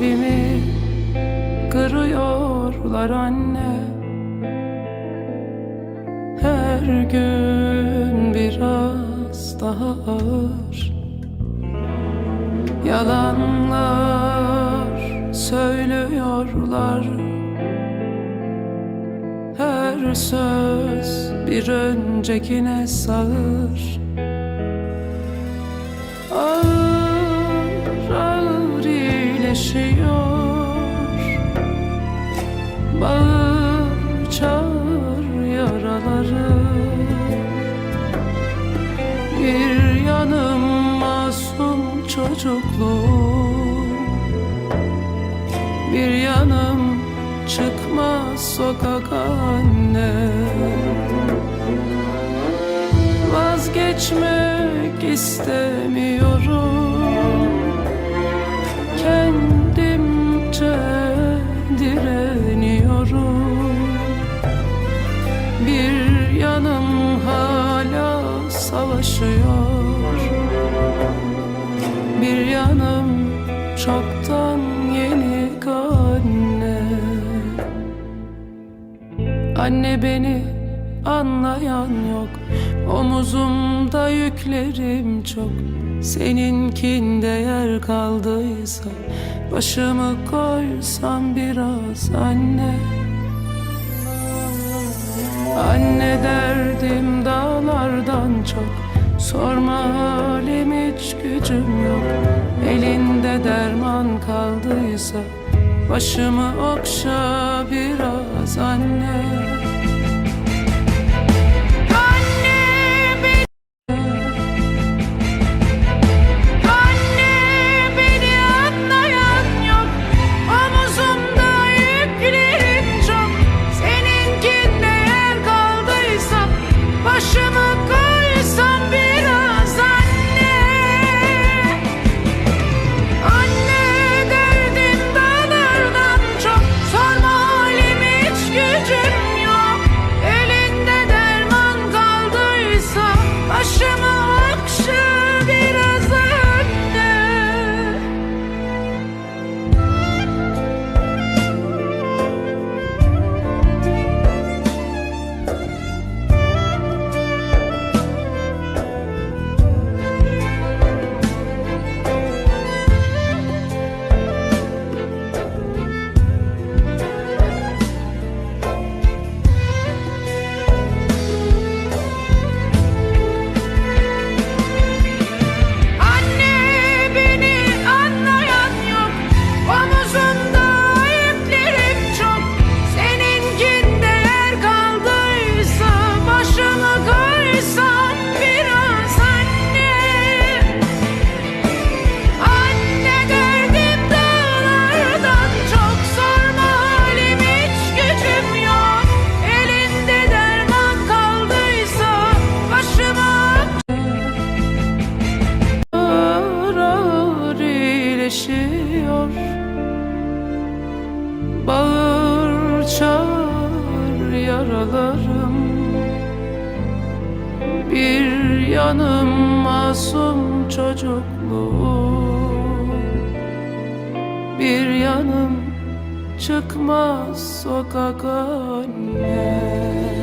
Kalbimi kırıyorlar anne. Her gün biraz daha ağır. Yalanlar söylüyorlar. Her söz bir öncekine sağır iyileşiyor Bağır çağır yaraları. Bir yanım masum çocukluğum. Bir yanım çıkmaz sokak anne. Vazgeçmek istemiyorum Bir yanım hala savaşıyor. Bir yanım çoktan yenik anne Anne beni anlayan yok. Omuzumda yüklerim çok. Seninkinde yer kaldıysa Başımı koysam biraz anne Anne derdim dağlardan çok. Sorma halim hiç gücüm yok. Elinde derman kaldıysa Başımı okşa biraz anne yaralarım. Bir yanım masum çocukluğum. Bir yanım çıkmaz sokak anne